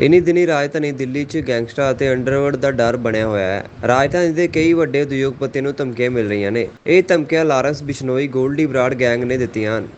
ਇਨੀ ਦਿਨੀ ਰਾਜਧਾਨੀ ਦਿੱਲੀ 'ਚ ਗੈਂਗਸਟਰ ਅਤੇ ਅੰਡਰਵਰਲਡ ਦਾ ਡਰ ਬਣਿਆ ਹੋਇਆ ਹੈ। ਰਾਜਧਾਨੀ ਦੇ ਕਈ ਵੱਡੇ ਉਦਯੋਗਪਤੀਆਂ ਨੂੰ ਧਮਕੀਆਂ ਮਿਲ ਰਹੀਆਂ ਨੇ। ਇਹ ਧਮਕੀਆਂ ਲਾਰੈਂਸ ਬਿਸ਼ਨੋਈ ਗੋਲਡੀ ਬਰਾਡ ਗੈਂਗ ਨੇ ਦਿੱਤੀਆਂ ਹਨ।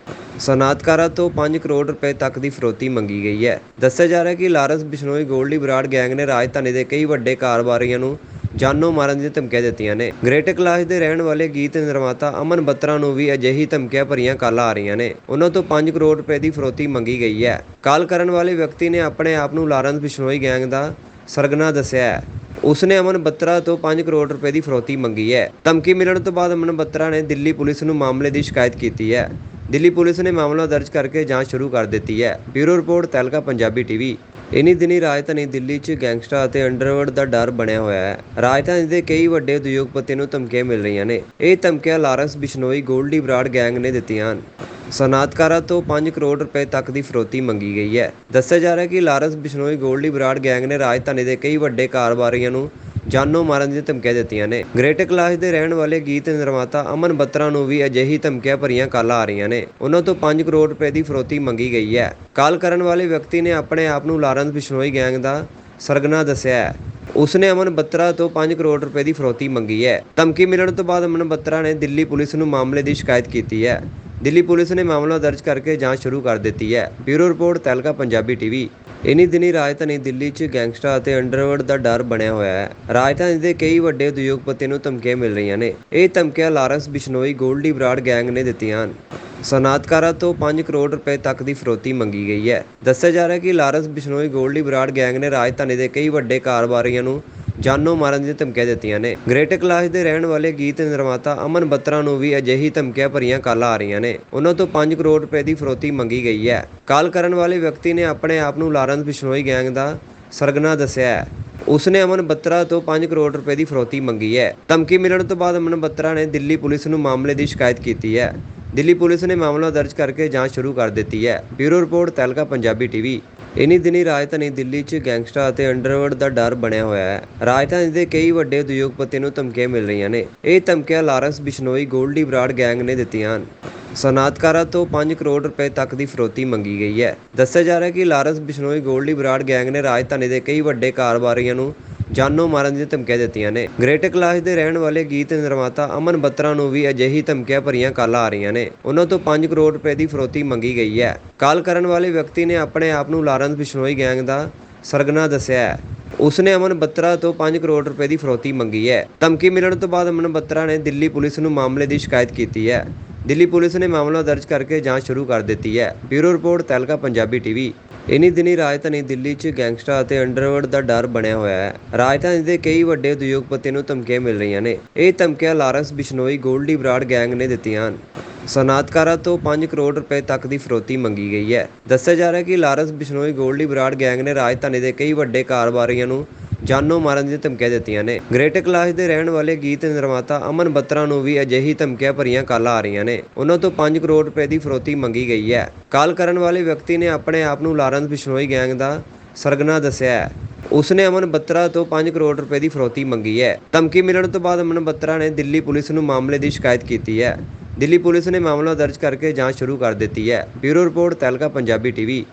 ਸਨਾਤਕਾਰਾਂ ਤੋਂ 5 ਕਰੋੜ ਰੁਪਏ ਤੱਕ ਦੀ ਫਰੋਤੀ ਮੰਗੀ ਗਈ ਹੈ। ਦੱਸਿਆ ਜਾ ਰਿਹਾ ਹੈ ਕਿ ਲਾਰੈਂਸ ਬਿਸ਼ਨੋਈ ਗੋਲਡੀ ਬਰਾਡ ਗੈਂਗ ਨੇ ਰਾਜਧਾਨੀ ਦੇ ਕਈ ਵੱਡੇ ਕਾਰੋਬਾਰੀਆਂ ਨੂੰ ਜਾਨੋਂ ਮਾਰਨ ਦੀਆਂ ਧਮਕੀਆਂ ਦਿੱਤੀਆਂ ਨੇ। ਗ੍ਰੇਟ ਕਲਾਸ ਦੇ ਰਹਿਣ ਵਾਲੇ ਗੀਤ ਨਿਰਮਾਤਾ ਅਮਨ ਬੱਤਰਾ ਨੂੰ ਵੀ ਅਜਿਹੀ ਧਮਕੀਆਂ ਭਰੀਆਂ ਕਾਲਾਂ ਆ ਰਹੀਆਂ ਨੇ। ਉਹਨਾਂ ਤੋਂ 5 ਕਰੋੜ ਰੁਪਏ ਦੀ ਫਰੋਤੀ ਮੰਗੀ ਗਈ ਹੈ। ਕਾਲ ਕਰਨ ਵਾਲੇ ਵਿਅਕਤੀ ਨੇ ਆਪਣੇ ਆਪ ਨੂੰ ਲਾਰੈਂਸ ਬਿਸ਼ਨੋਈ ਗੈਂਗ ਦਾ ਸਰਗਨਾ ਦੱਸਿਆ ਹੈ। ਉਸਨੇ ਅਮਨ ਬੱਤਰਾ ਤੋਂ 5 ਕਰੋੜ ਰੁਪਏ ਦੀ ਫਰੋਤੀ ਮੰਗੀ ਹੈ। ਧਮਕੀ ਮਿਲਣ ਤੋਂ ਬਾਅਦ ਅਮਨ ਬੱਤਰਾ ਨੇ ਦਿੱਲੀ ਪੁਲਿਸ ਨੂੰ ਮਾਮਲੇ ਦੀ ਸ਼ਿਕਾਇਤ ਕੀਤੀ ਹੈ। ਦਿੱਲੀ ਪੁਲਿਸ ਨੇ ਮਾਮਲਾ ਦਰਜ ਕਰਕੇ ਜਾਂਚ ਸ਼ੁਰੂ ਕਰ ਦਿੱਤੀ ਹੈ। Bureau report Tehelka, Punjabi TV. ਇਨੀ ਦਿਨੀ ਰਾਜਧਾਨੀ ਦਿੱਲੀ 'ਚ ਗੈਂਗਸਟਰ ਅਤੇ ਅੰਡਰਵਰਲਡ ਦਾ ਡਰ ਬਣਿਆ ਹੋਇਆ ਹੈ। ਰਾਜਧਾਨੀ ਦੇ ਕਈ ਵੱਡੇ ਉਦਯੋਗਪਤੀਆਂ ਨੂੰ ਧਮਕੀਆਂ ਮਿਲ ਰਹੀਆਂ ਨੇ। ਇਹ ਧਮਕੀਆਂ ਲਾਰੈਂਸ ਬਿਸ਼ਨੋਈ, ਗੋਲਡੀ ਬਰਾਡ ਗੈਂਗ ਨੇ ਦਿੱਤੀਆਂ ਹਨ। ਸਨਾਤਕਾਰਾਂ ਤੋਂ 5 ਕਰੋੜ ਰੁਪਏ ਤੱਕ ਦੀ ਫਰੋਤੀ ਮੰਗੀ ਗਈ ਹੈ। ਦੱਸਿਆ ਜਾ ਰਿਹਾ ਹੈ ਕਿ ਲਾਰੈਂਸ ਬਿਸ਼ਨੋਈ, ਗੋਲਡੀ ਬਰਾਡ ਗੈਂਗ ਨੇ ਰਾਜਧਾਨੀ ਦੇ ਕਈ ਵੱਡੇ ਕਾਰੋਬਾਰੀਆਂ ਨੂੰ ਜਾਨੋਂ ਮਾਰਨ ਦੀਆਂ ਧਮਕੀਆਂ ਦਿੱਤੀਆਂ ਨੇ। ਗ੍ਰੇਟਰ ਕਲਾਸ ਦੇ ਰਹਿਣ ਵਾਲੇ ਗੀਤ ਨਿਰਮਾਤਾ ਅਮਨ ਬੱਤਰਾ ਨੂੰ ਵੀ ਅਜਿਹੀ ਧਮਕੀਆਂ ਭਰੀਆਂ ਕਾਲਾਂ ਆ ਰਹੀਆਂ ਨੇ। ਉਹਨਾਂ ਤੋਂ 5 ਕਰੋੜ ਰੁਪਏ ਦੀ ਫਰੋਤੀ ਮੰਗੀ ਗਈ ਹੈ। ਕਾਲ ਕਰਨ ਵਾਲੇ ਵਿਅਕਤੀ ਨੇ ਆਪਣੇ ਆਪ ਨੂੰ ਲਾਰੈਂਸ ਬਿਸ਼ਨੋਈ ਗੈਂਗ ਦਾ ਸਰਗਨਾ ਦੱਸਿਆ ਹੈ। ਉਸਨੇ ਅਮਨ ਬੱਤਰਾ ਤੋਂ 5 ਕਰੋੜ ਰੁਪਏ ਦੀ ਫਰੋਤੀ ਮੰਗੀ ਹੈ। ਧਮਕੀ ਮਿਲਣ ਤੋਂ ਬਾਅਦ ਅਮਨ ਬੱਤਰਾ ਨੇ ਦਿੱਲੀ ਪੁਲਿਸ ਨੂੰ ਮਾਮਲੇ ਦੀ ਸ਼ਿਕਾਇਤ ਕੀਤੀ ਹੈ। ਦਿੱਲੀ ਪੁਲਿਸ ਨੇ ਮਾਮਲਾ ਦਰਜ ਕਰਕੇ ਜਾਂਚ ਸ਼ੁਰੂ ਕਰ ਦਿੱਤੀ ਹੈ। Bureau report Tehelka Punjabi TV. ਇਨੀ ਦਿਨੀ ਰਾਜਧਾਨੀ ਦਿੱਲੀ 'ਚ ਗੈਂਗਸਟਰ ਅਤੇ ਅੰਡਰਵਰਲਡ ਦਾ ਡਰ ਬਣਿਆ ਹੋਇਆ ਹੈ। ਰਾਜਧਾਨੀ ਦੇ ਕਈ ਵੱਡੇ ਉਦਯੋਗਪਤੀਆਂ ਨੂੰ ਧਮਕੀਆਂ ਮਿਲ ਰਹੀਆਂ ਨੇ। ਇਹ ਧਮਕੀਆਂ ਲਾਰੈਂਸ ਬਿਸ਼ਨੋਈ ਗੋਲਡੀ ਬਰਾਡ ਗੈਂਗ ਨੇ ਦਿੱਤੀਆਂ ਹਨ। ਸਨਾਤਕਾਰਾਂ ਤੋਂ 5 ਕਰੋੜ ਰੁਪਏ ਤੱਕ ਦੀ ਫਰੋਤੀ ਮੰਗੀ ਗਈ ਹੈ। ਦੱਸਿਆ ਜਾ ਰਿਹਾ ਹੈ ਕਿ ਲਾਰੈਂਸ ਬਿਸ਼ਨੋਈ ਗੋਲਡੀ ਬਰਾਡ ਗੈਂਗ ਨੇ ਰਾਜਧਾਨੀ ਦੇ ਕਈ ਵੱਡੇ ਕਾਰੋਬਾਰੀਆਂ ਨੂੰ ਜਾਨੋਂ ਮਾਰਨ ਦੀਆਂ ਧਮਕੀਆਂ ਦਿੱਤੀਆਂ ਨੇ। ਗ੍ਰੇਟਰ ਕਲਾਸ ਦੇ ਰਹਿਣ ਵਾਲੇ ਗੀਤ ਨਿਰਮਾਤਾ ਅਮਨ ਬੱਤਰਾ ਨੂੰ ਵੀ ਅਜਿਹੀ ਧਮਕੀਆਂ ਭਰੀਆਂ ਕਾਲਾਂ ਆ ਰਹੀਆਂ ਨੇ। ਉਹਨਾਂ ਤੋਂ 5 ਕਰੋੜ ਰੁਪਏ ਦੀ ਫਰੋਤੀ ਮੰਗੀ ਗਈ ਹੈ। ਕਾਲ ਕਰਨ ਵਾਲੇ ਵਿਅਕਤੀ ਨੇ ਆਪਣੇ ਆਪ ਨੂੰ ਲਾਰੈਂਸ ਬਿਸ਼ਨੋਈ ਗੈਂਗ ਦਾ ਸਰਗਨਾ ਦੱਸਿਆ ਹੈ। ਉਸਨੇ ਅਮਨ ਬੱਤਰਾ ਤੋਂ 5 ਕਰੋੜ ਰੁਪਏ ਦੀ ਫਰੋਤੀ ਮੰਗੀ ਹੈ। ਧਮਕੀ ਮਿਲਣ ਤੋਂ ਬਾਅਦ ਅਮਨ ਬੱਤਰਾ ਨੇ ਦਿੱਲੀ ਪੁਲਿਸ ਨੂੰ ਮਾਮਲੇ ਦੀ ਸ਼ਿਕਾਇਤ ਕੀਤੀ ਹੈ। ਦਿੱਲੀ ਪੁਲਿਸ ਨੇ ਮਾਮਲਾ ਦਰਜ ਕਰਕੇ ਜਾਂਚ ਸ਼ੁਰੂ ਕਰ ਦਿੱਤੀ ਹੈ। Bureau report Tehelka Punjabi TV. ਇਨੀ ਦਿਨੀ ਰਾਜਧਾਨੀ ਦਿੱਲੀ 'ਚ ਗੈਂਗਸਟਰ ਅਤੇ ਅੰਡਰਵਰਲਡ ਦਾ ਡਰ ਬਣਿਆ ਹੋਇਆ ਹੈ। ਰਾਜਧਾਨੀ ਦੇ ਕਈ ਵੱਡੇ ਉਦਯੋਗਪਤੀਆਂ ਨੂੰ ਧਮਕੀਆਂ ਮਿਲ ਰਹੀਆਂ ਨੇ। ਇਹ ਧਮਕੀਆਂ ਲਾਰੈਂਸ ਬਿਸ਼ਨੋਈ ਗੋਲਡੀ ਬਰਾਡ ਗੈਂਗ ਨੇ ਦਿੱਤੀਆਂ ਹਨ। ਸਨਾਤਕਾਰਾਂ ਤੋਂ 5 ਕਰੋੜ ਰੁਪਏ ਤੱਕ ਦੀ ਫਰੋਤੀ ਮੰਗੀ ਗਈ ਹੈ। ਦੱਸਿਆ ਜਾ ਰਿਹਾ ਹੈ ਕਿ ਲਾਰੈਂਸ ਬਿਸ਼ਨੋਈ ਗੋਲਡੀ ਬਰਾਡ ਗੈਂਗ ਨੇ ਰਾਜਧਾਨੀ ਦੇ ਕਈ ਵੱਡੇ ਕਾਰੋਬਾਰੀਆਂ ਨੂੰ ਜਾਨੋਂ ਮਾਰਨ ਦੀਆਂ ਧਮਕੀਆਂ ਦਿੱਤੀਆਂ ਨੇ। ਗ੍ਰੇਟ ਕਲਾਸ ਦੇ ਰਹਿਣ ਵਾਲੇ ਗੀਤ ਨਿਰਮਾਤਾ ਅਮਨ ਬੱਤਰਾ ਨੂੰ ਵੀ ਅਜਿਹੀ ਧਮਕੀਆਂ ਭਰੀਆਂ ਕਾਲਾਂ ਆ ਰਹੀਆਂ ਨੇ। ਉਹਨਾਂ ਤੋਂ 5 ਕਰੋੜ ਰੁਪਏ ਦੀ ਫਰੋਤੀ ਮੰਗੀ ਗਈ ਹੈ। ਕਾਲ ਕਰਨ ਵਾਲੇ ਵਿਅਕਤੀ ਨੇ ਆਪਣੇ ਆਪ ਨੂੰ ਲਾਰੈਂਸ ਬਿਸ਼ਨੋਈ ਗੈਂਗ ਦਾ ਸਰਗਨਾ ਦੱਸਿਆ ਹੈ। ਉਸਨੇ ਅਮਨ ਬੱਤਰਾ ਤੋਂ 5 ਕਰੋੜ ਰੁਪਏ ਦੀ ਫਰੋਤੀ ਮੰਗੀ ਹੈ। ਧਮਕੀ ਮਿਲਣ ਤੋਂ ਬਾਅਦ ਅਮਨ ਬੱਤਰਾ ਨੇ ਦਿੱਲੀ ਪੁਲਿਸ ਨੂੰ ਮਾਮਲੇ ਦੀ ਸ਼ਿਕਾਇਤ ਕੀਤੀ ਹੈ। ਦਿੱਲੀ ਪੁਲਿਸ ਨੇ ਮਾਮਲਾ ਦਰਜ ਕਰਕੇ ਜਾਂਚ ਸ਼ੁਰੂ ਕਰ ਦਿੱਤੀ ਹੈ। Bureau report Tehelka Punjabi TV. ਇਨੀ ਦਿਨੀ ਰਾਜਧਾਨੀ ਦਿੱਲੀ 'ਚ ਗੈਂਗਸਟਰ ਅਤੇ ਅੰਡਰਵਰਲਡ ਦਾ ਡਰ ਬਣਿਆ ਹੋਇਆ ਹੈ। ਰਾਜਧਾਨੀ ਦੇ ਕਈ ਵੱਡੇ ਉਦਯੋਗਪਤੀਆਂ ਨੂੰ ਧਮਕੀਆਂ ਮਿਲ ਰਹੀਆਂ ਨੇ। ਇਹ ਧਮਕੀਆਂ ਲਾਰੈਂਸ ਬਿਸ਼ਨੋਈ ਗੋਲਡੀ ਬਰਾਡ ਗੈਂਗ ਨੇ ਦਿੱਤੀਆਂ ਹਨ। ਸਨਾਤਕਾਰਾਂ ਤੋਂ 5 ਕਰੋੜ ਰੁਪਏ ਤੱਕ ਦੀ ਫਰੋਤੀ ਮੰਗੀ ਗਈ ਹੈ। ਦੱਸਿਆ ਜਾ ਰਿਹਾ ਹੈ ਕਿ ਲਾਰੈਂਸ ਬਿਸ਼ਨੋਈ ਗੋਲਡੀ ਬਰਾਡ ਗੈਂਗ ਨੇ ਰਾਜਧਾਨੀ ਦੇ ਕਈ ਵੱਡੇ ਕਾਰੋਬਾਰੀਆਂ ਨੂੰ ਜਾਨੋਂ ਮਾਰਨ ਦੀਆਂ ਧਮਕੀਆਂ ਦਿੱਤੀਆਂ ਨੇ। ਗ੍ਰੇਟ ਕਲਾਸ ਦੇ ਰਹਿਣ ਵਾਲੇ ਗੀਤ ਨਿਰਮਾਤਾ ਅਮਨ ਬੱਤਰਾ ਨੂੰ ਵੀ ਅਜਿਹੀ ਧਮਕੀਆਂ ਭਰੀਆਂ ਕਾਲਾਂ ਆ ਰਹੀਆਂ ਨੇ। ਉਹਨਾਂ ਤੋਂ 5 ਕਰੋੜ ਰੁਪਏ ਦੀ ਫਰੋਤੀ ਮੰਗੀ ਗਈ ਹੈ। ਕਾਲ ਕਰਨ ਵਾਲੇ ਵਿਅਕਤੀ ਨੇ ਆਪਣੇ ਆਪ ਨੂੰ ਲਾਰੈਂਸ ਬਿਸ਼ਨੋਈ ਗੈਂਗ ਦਾ ਸਰਗਨਾ ਦੱਸਿਆ ਹੈ। ਉਸਨੇ ਅਮਨ ਬੱਤਰਾ ਤੋਂ 5 ਕਰੋੜ ਰੁਪਏ ਦੀ ਫਰੋਤੀ ਮੰਗੀ ਹੈ। ਧਮਕੀ ਮਿਲਣ ਤੋਂ ਬਾਅਦ ਅਮਨ ਬੱਤਰਾ ਨੇ ਦਿੱਲੀ ਪੁਲਿਸ ਨੂੰ ਮਾਮਲੇ ਦੀ ਸ਼ਿਕਾਇਤ ਕੀਤੀ ਹੈ। ਦਿੱਲੀ ਪੁਲਿਸ ਨੇ ਮਾਮਲਾ ਦਰਜ ਕਰਕੇ ਜਾਂਚ ਸ਼ੁਰੂ ਕਰ ਦਿੱਤੀ ਹੈ। Bureau report Tehelka Punjabi TV.